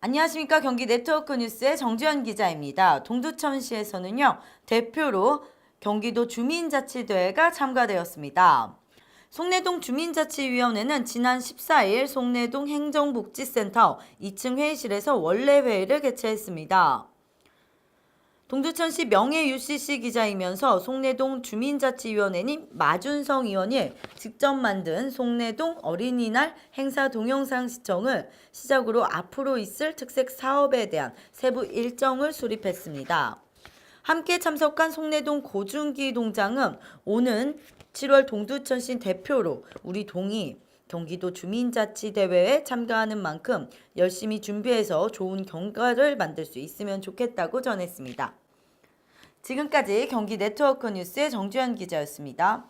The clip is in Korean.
안녕하십니까 경기 네트워크 뉴스의 정주현 기자입니다. 동두천시에서는요 대표로 경기도 주민자치대회가 참가되었습니다. 송내동 주민자치위원회는 지난 14일 송내동 행정복지센터 2층 회의실에서 원래 회의를 개최했습니다. 동두천시 명예 UCC 기자이면서 송내동 주민자치위원회님 마준성 의원이 직접 만든 송내동 어린이날 행사 동영상 시청을 시작으로 앞으로 있을 특색 사업에 대한 세부 일정을 수립했습니다. 함께 참석한 송내동 고준기 동장은 오는 7월 동두천시 대표로 우리 동이 경기도 주민자치대회에 참가하는 만큼 열심히 준비해서 좋은 경과를 만들 수 있으면 좋겠다고 전했습니다. 지금까지 경기 네트워크 뉴스의 정주현 기자였습니다.